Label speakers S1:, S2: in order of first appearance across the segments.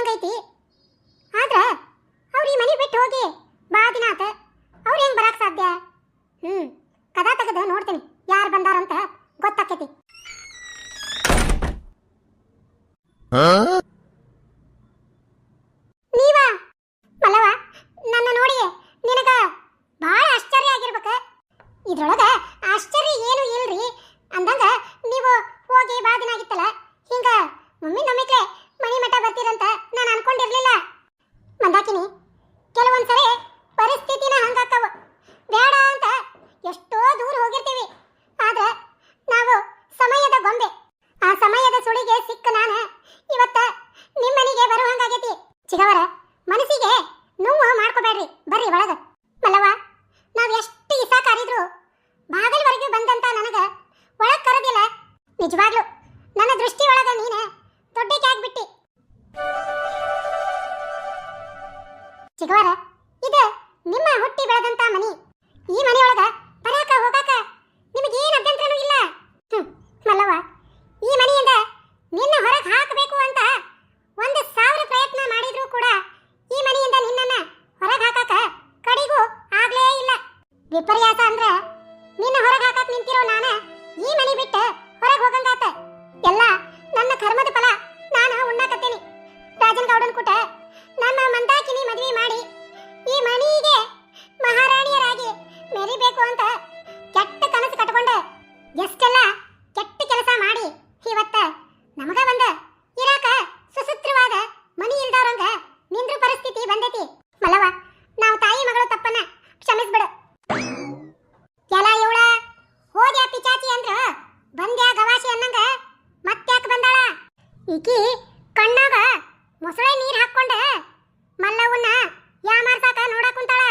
S1: ಗೊತ್ತಂಗೈತಿ ಆದ್ರ ಅವ್ರು ಈ ಮನೆ ಬಿಟ್ಟು ಹೋಗಿ ಬಾ ದಿನ ಆತ. ಅವ್ರು ಹೆಂಗ್ ಬರಾಕ್ ಸಾಧ್ಯ? ಹ್ಮ್ ಕದ ತೆಗೆದು ನೋಡ್ತೀನಿ ಯಾರು ಬಂದಾರಂತ ಗೊತ್ತಾಕೈತಿ. ನೀವಾ? ಮಲ್ಲವ ನನ್ನ ನೋಡಿ ನಿನಗ ಬಹಳ ಆಶ್ಚರ್ಯ ಆಗಿರ್ಬೇಕ. ಇದ್ರೊಳಗ ಆಶ್ಚರ್ಯ ಏನು ಇಲ್ರಿ. ಅಂದಂಗ ನೀವು ಹೋಗಿ ಬಾ ದಿನ ಆಗಿತ್ತಲ್ಲ ಹಿಂಗ ಮಮ್ಮಿ ನಮ್ಮಿಟ್ಲೆ ಚಿಗವರ ಇದು ನಿಮ್ಮ ಹುಟ್ಟಿ ಬೆಳೆದಂತ ಮನಿ. ಈ ಮನೆಯೊಳಗ ಕಣ್ಣಾಗ ಮೊಸಳೆ ನೀರ್ ಹಾಕೊಂಡ ಮಲ್ಲವನ್ನ ಯಾ ಮಾಡ್ತಾಕ ನೋಡಕ್ ಕುಂತಾಳ.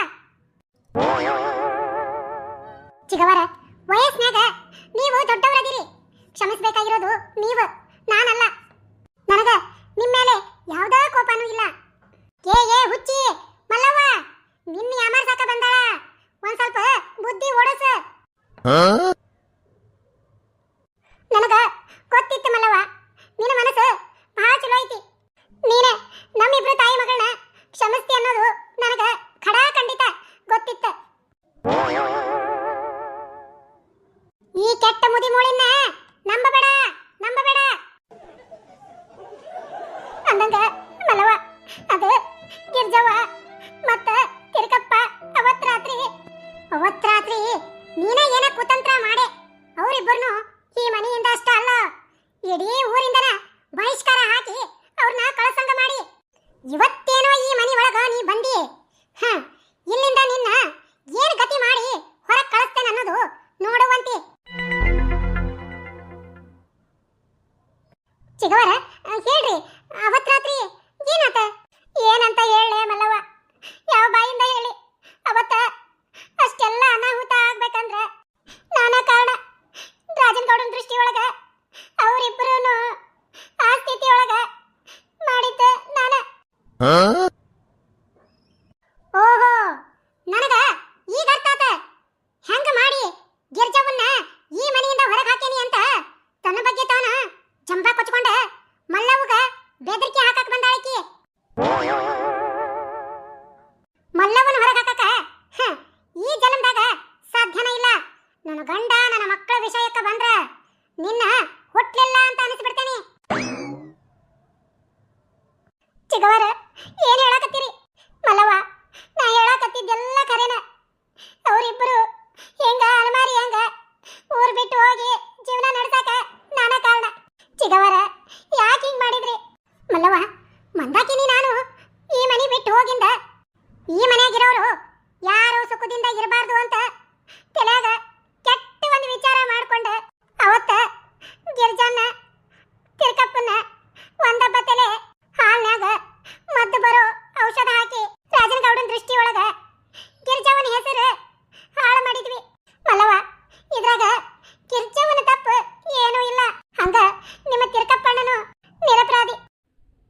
S1: ಚಿಗವರ, ವಯಸ್ಸಿನಾಗ ನೀವು ದೊಡ್ಡವರದಿರಿ. ಕ್ಷಮಿಸಬೇಕಾಗಿರೋದು ನೀವು, ನಾನಲ್ಲ. ನನಗ ನಿಮ್ಮ ಮೇಲೆ ಯಾವುದೇ ಕೋಪನೂ ಇಲ್ಲ. ಏ ಏ, ಹುಚ್ಚಿ, ಮಲ್ಲವ್ವ, ನಿನ್ನ ಯಾಮಾರ್ಸಾಕ ಬಂದಾಳ? ಒಂದ್ ಸ್ವಲ್ಪ ಬುದ್ಧಿ ಓಡಸ. ಮುದಿ ಮೂಳಿನ? ನಂಬಬೇಡ ನಂಬಬೇಡ. ಅಂದಂಗ ಮಲವ ಅದು ಗಿರ್ಜವ್ವ ಮತ್ತ ತಿರುಕಪ್ಪ ಅವತ್ ರಾತ್ರಿ. ಅವತ್ ರಾತ್ರಿ ನೀನ ಏನ ಕುತಂತ್ರ ಮಾಡೆ? ಅವರಿಬ್ಬರನು ಈ ಮನೆಯಿಂದ ಅಷ್ಟ ಅಲ್ಲ. ಇಡೀ ಊರಿಂದನ ಬಹಿಷ್ಕಾರ ಹಾಕಿ ಅವ್ರನ್ನ ಕಳಸಂಗ ಮಾಡಿ. ಇವತ್ತೇನೋ ಈ ಮನೆ ಒಳಗ ನೀ ಬಂದಿ. ಹ, ಇಲ್ಲಿಂದ ನಿನ್ನ ಏನ್ ಚಿಗವರ ಹೇಳ್ರಿ ಅವತ್ ರಾತ್ರಿ ಏನಂತ? ಏನಂತ ಹೇಳಿ ಮಲ್ಲವ್ವ?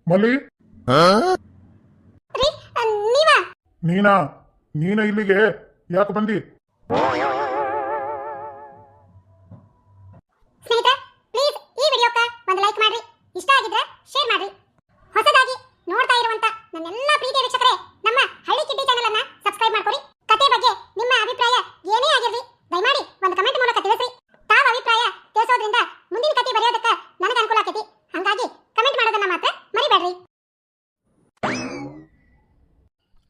S2: ಮಲ್ಲಿ? ನೀನಾ? ನೀನಾ ಇಲ್ಲಿಗೆ ಯಾಕೆ ಬಂದಿ?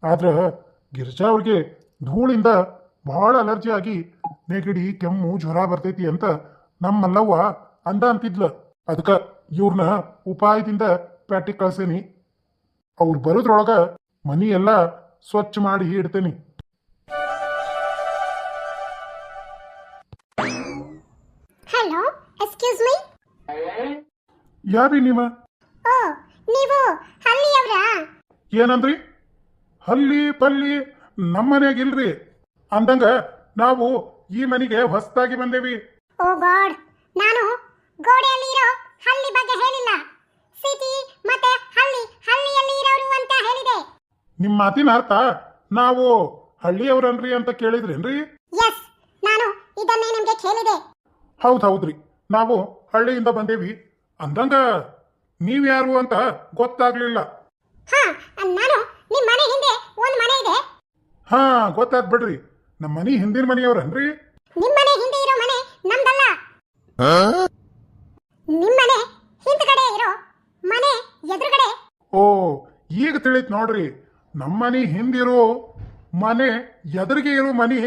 S2: ಆದ್ರೆ ಗಿರಿಜಾ ಅವ್ರಿಗೆ ಧೂಳಿಂದ ಬಹಳ ಅಲರ್ಜಿ ಆಗಿ ನೆಗಡಿ ಕೆಮ್ಮು ಜ್ವರ ಬರ್ತೈತಿ ಅಂತ ನಮ್ಮಲ್ಲವ್ವ ಅಂದ ಅಂತಿದ್ಲ. ಅದಕ್ಕೆ ಇವ್ರನ್ನ ಉಪಾಯದಿಂದ ಪ್ಯಾಟಿ ಕಳ್ಸೇನಿ. ಅವ್ರು ಬರೋದ್ರೊಳಗ ಮನಿ ಎಲ್ಲ ಸ್ವಚ್ಛ ಮಾಡಿ ಇಡ್ತೇನಿ.
S1: ಹಲೋ ಎಕ್ಸ್ಕ್ಯೂಸ್ ಮೀ
S2: ಯಾರಿ ನೀವ?
S1: ಓ ನೀವು ಹಳ್ಳಿಯವರಾ?
S2: ಏನಂದ್ರಿ? ಹಲ್ಲಿ ಪಲ್ಲಿ ನಮ್ಮನೆಗಿಲ್ರಿ. ಇಲ್ರಿ ಅಂದಂಗ ನಾವು ಈ ಮನೆಗೆ ಹೊಸದಾಗಿ ಬಂದೇವಿ.
S1: ಓ ಗಾಡ್ ನಾನು ಗೋಡೆಯಲ್ಲಿ ಇರೋ ಹಳ್ಳಿ ಬಗ್ಗೆ ಹೇಳಿಲ್ಲ. ಸಿಟಿ ಮತ್ತೆ ಹಳ್ಳಿ ಹಳ್ಳಿಯಲ್ಲಿ ಇರೋರು ಅಂತ ಹೇಳಿದೆ.
S2: ನಿಮ್ಮ ಮಾತಿನ ಅರ್ಥ ನಾವು ಹಳ್ಳಿಯವರನ್ರಿ ಅಂತ ಕೇಳಿದ್ರೇನ್ರಿ?
S1: ಎಸ್ ನಾನು ಇದನ್ನೇ ನಿಮಗೆ ಕೇಳಿದೆ.
S2: ಹೌದು ಹೌದ್ರಿ ನಾವು ಹಳ್ಳಿಯಿಂದ ಬಂದೇವಿ. ಅಂದಂಗ ನೀವ್ಯಾರು ಅಂತ ಗೊತ್ತಾಗ್ಲಿಲ್ಲ.
S1: ಹಾ ನಾನು ನಿಮ್ಮ ಮನೆ ಹಿಂದೆ ಒಂದು ಮನೆ ಇದೆ.
S2: ಹಾ ಗೊತ್ತಾದ್ ಬಿಡ್ರಿ. ನಮ್ಮ ಮನಿ ಹಿಂದಿನ ಮನೆಯವ್ರನ್ರಿ?
S1: ನಿಮ್ಮ ಮನೆ ಹಿಂದೆ ಇರೋ ಮನೆ ನಮ್ದಲ್ಲ. ನಿಮ್ಮ ಮನೆ ಹಿಂದ್ಗಡೆ ಇರೋ ಮನೆ ಎದುರುಗಡೆ.
S2: ಓ ಈಗ ತಿಳಿತ್ ನೋಡ್ರಿ. ನಮ್ಮ ಮನಿ ಹಿಂದಿರೋ ಮನೆ ಎದುರಿಗೆ ಇರೋ ಮನಿ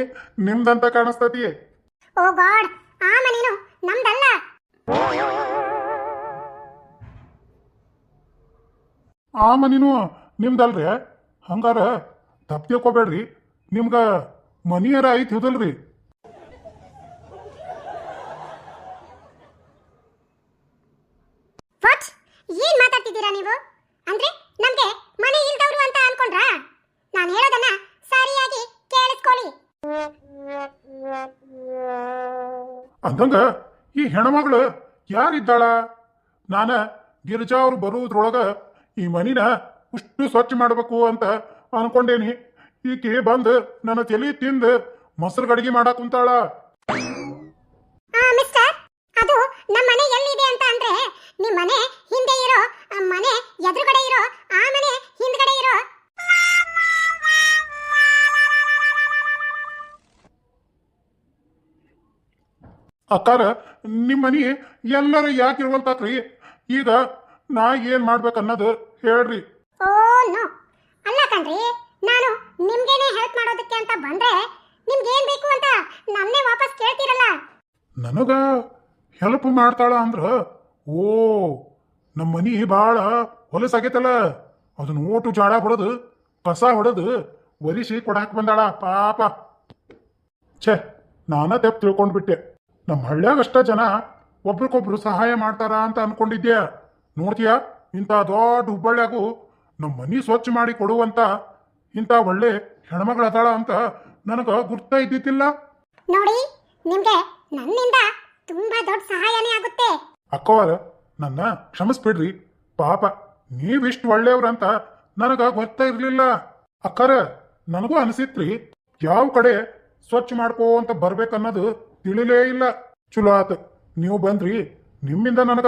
S2: ನಿಮ್ದಂತ ಕಾಣಿಸ್ತತಿ.
S1: ಓ ಗಾಡ್ ಆ ಮನೆನು ನಮ್ದಲ್ಲ.
S2: ಆ ಮನಿನೂ ನಿಮ್ದಲ್ರಿ? ಹಂಗಾರ ತಪ್ಪು ತಿಳ್ಕೊಬೇಡ್ರಿ. ನಿಮ್ಗ ಮನಿಯರ ಐತಿ ಹೌದಲ್ರಿ?
S1: ವಾಟ್ ಏನ್ ಮಾತಾಡ್ತಿದ್ದೀರಾ ನೀವು? ಅಂದ್ರೆ ನಮ್ಗೆ ಮನೆ ಇಲ್ದವ್ರು ಅಂತ ಅನ್ಕೊಂಡ್ರಾ? ನಾನು ಹೇಳೋದನ್ನ ಸರಿಯಾಗಿ ಕೇಳಿಸ್ಕೊಳ್ಳಿ.
S2: ಅಂದಂಗ ಈ ಹೆಣ್ಮಗಳು ಯಾರಿದ್ದಾಳ? ನಾನ ಗಿರಿಜಾ ಅವ್ರು ಬರುವುದ್ರೊಳಗ ಈ ಮನಿನ ಅಷ್ಟು ಸ್ವಚ್ಛ ಮಾಡಬೇಕು ಅಂತ ಅನ್ಕೊಂಡೇನಿ. ಈಕೆ ಬಂದು ನನ್ನ ತಲೆ ತಿಂದು ಮೊಸರು ಗಡಿಗೆ ಮಾಡಕ್ ಕುಂತಾಳ.
S1: ಅದು ನಮ್ಮ ಮನೆ ಎಲ್ಲಿದೆ ಅಂತ ಅಂದ್ರೆ ನಿಮ್ಮ ಮನೆ ಹಿಂದೆ ಇರೋ ಮನೆ ಎದುರುಗಡೆ ಇರೋ ಆ ಮನೆ ಹಿಂದ್ಗಡೆ ಇರೋ.
S2: ಅಕ್ಕಾರ ನಿಮ್ಮ ಮನಿ ಎಲ್ಲರೂ ಯಾಕೆ ಇರುವಂತಾಕ್ರಿ ಈಗ ನಾ ಏನ್ ಮಾಡ್ಬೇಕನ್ನೋದು ಹೇಳ್ರಿ
S1: ಓ ನೋ ಅಲ್ಲ ಕಣ್ರಿ ನಾನು ನಿಮ್ಗೇನೆ ಹೆಲ್ಪ್ ಮಾಡೋದಕ್ಕೆ ಅಂತ ಬಂದ್ರೆ ನಿಮ್ಗೆ ಏನ್ ಬೇಕು ಅಂತ ನನ್ನೇ ವಾಪಸ್ ಕೇಳ್ತೀರಲ್ಲ?
S2: ನನಗ ಹೆಲ್ಪ್ ಮಾಡ್ತಾಳ ಅಂದ್ರ, ಓ ನಮ್ಮ ಮನಿ ಭಾಳ ಹೊಲಸಾಗೈತಲ್ಲ ಅದನ್ನ ಓಟು ಜಾಡ ಹೊಡೆದು, ಕಸ ಹೊಡೆದು ಒಲಿಸಿ ಕೊಡಾಕ್ ಬಂದಾಳ ಪಾಪ. ಛೇ, ನಾನ ತೆಪ್ ತಿಳ್ಕೊಂಡ್ಬಿಟ್ಟೆ. ನಮ್ಮ ಹಳ್ಳ್ಯಾಗ ಅಷ್ಟ ಜನ ಒಬ್ರಿಗೊಬ್ರು ಸಹಾಯ ಮಾಡ್ತಾರ ಅಂತ ಅನ್ಕೊಂಡಿದ್ದೆ ನೋಡ್ತೀಯ ಇಂಥ ದೊಡ್ಡ ಹುಬ್ಬಳ್ಳ್ಯಾಗು ನಮ್ಮ ಮನಿ ಸ್ವಚ್ಛ ಮಾಡಿ ಕೊಡುವಂತ ಇಂಥ ಒಳ್ಳೆ ಹೆಣ್ಮಗಳು ಅದಾಳ ಅಂತ ನನಗ ಗುರ್ತ ಇದ್ದಿದ್ದಿಲ್ಲ.
S1: ನೋಡಿ ನಿಮ್ಗೆ ನನ್ನಿಂದ ತುಂಬಾ ದೊಡ್ಡ ಸಹಾಯನೇ ಆಗುತ್ತೆ.
S2: ಅಕ್ಕವರ ನನ್ನ ಕ್ಷಮಿಸ್ಬಿಡ್ರಿ. ಪಾಪ ನೀವಿಷ್ಟು ಒಳ್ಳೆಯವ್ರಂತ ನನಗ ಗೊತ್ತೇ ಇರ್ಲಿಲ್ಲ. ಅಕ್ಕರ ನನಗೂ ಅನಿಸಿತ್ರಿ. ಯಾವ ಕಡೆ ಸ್ವಚ್ಛ ಮಾಡ್ಕೋ ಅಂತ ಬರ್ಬೇಕನ್ನೋದು ತಿಳಿಲೇ ಇಲ್ಲ. ಚಲೋ ಆತ. ನೀವು ಬಂದ್ರಿ ನಿಮ್ಮಿಂದ ನನಗ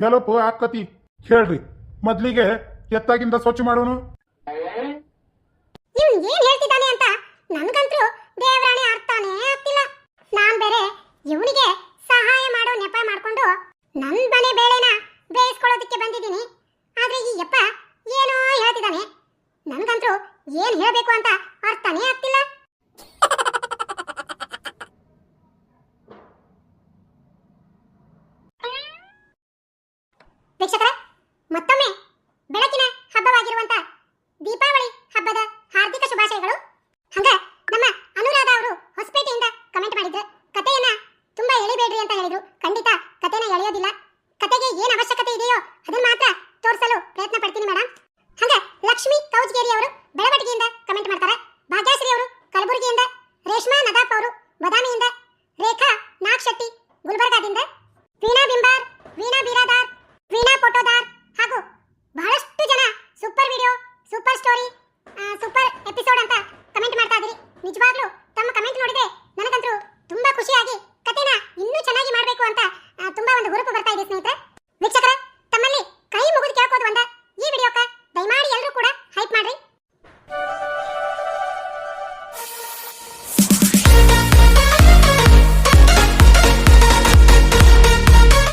S2: ಹೆಲ್ಪ್ ಆಕತಿ. ಹೇಳ್ರಿ ಮೊದ್ಲಿಗೆ ಎತ್ತಾಗಿಂದ ಸ್ವಚ್ಛ ಮಾಡೋನು.
S1: ಏನ್ ಹೇಳ್ತಿದ್ದಾನೆ ಅಂತ? ನನ್ಗಂತೂ ದೇವರಾಣೆ ಅರ್ಥನೇ ಆಗ್ತಿಲ್ಲ. ನಾನ್ ಬೇರೆ ಇವನಿಗೆ ಸಹಾಯ ಮಾಡೋ ನೆಪ ಮಾಡ್ಕೊಂಡು ನನ್ ಮನೆ ಬೇಳೆನ ಬೇಯಿಸ್ಕೊಳ್ಳೋದಕ್ಕೆ ಬಂದಿದ್ದೀನಿ. ಆದ್ರೆ ಈ ಯಪ್ಪ ಏನೋ ಹೇಳ್ತಿದ್ದಾನೆ. ನನ್ಗಂತೂ ಏನ್ ಹೇಳ್ಬೇಕು ಅಂತ ಅರ್ಥನೇ ಆಗ್ತಿಲ್ಲ. ವೀಕ್ಷಕರೇ ಭಾಗ್ಯಶ್ರೀ ಅವರು ಬೆಳವಟಗಿಯಿಂದ ಕಮೆಂಟ್ ಮಾಡ್ತಾರೆ. ಭಾಗ್ಯಶ್ರೀ ಅವರು ಕಲಬುರಗಿಯಿಂದ, ರೇಷ್ಮಾ ನದಾಫ್ ಅವರು ಬದಾಮಿಯಿಂದ, ರೇಖಾ ನಾಗ್ ಶೆಟ್ಟಿ ಗುಲ್ಬರ್ಗಾದಿಂದ, ವೀಣಾ ಬಿಂಬಾರ್, ವೀಣಾ ಬೀರಾದಾರ್, ವೀಣಾ ಫೋಟೋದಾರ್ ಹಾಗೂ ಬಹಳಷ್ಟು ಜನ super video super story super episode ಅಂತ ಕಮೆಂಟ್ ಮಾಡ್ತಾ ಇದ್ದೀರಿ. ನಿಜವಾಗ್ಲೂ ತಮ್ಮ ಕಮೆಂಟ್ ನೋಡಿದ್ರೆ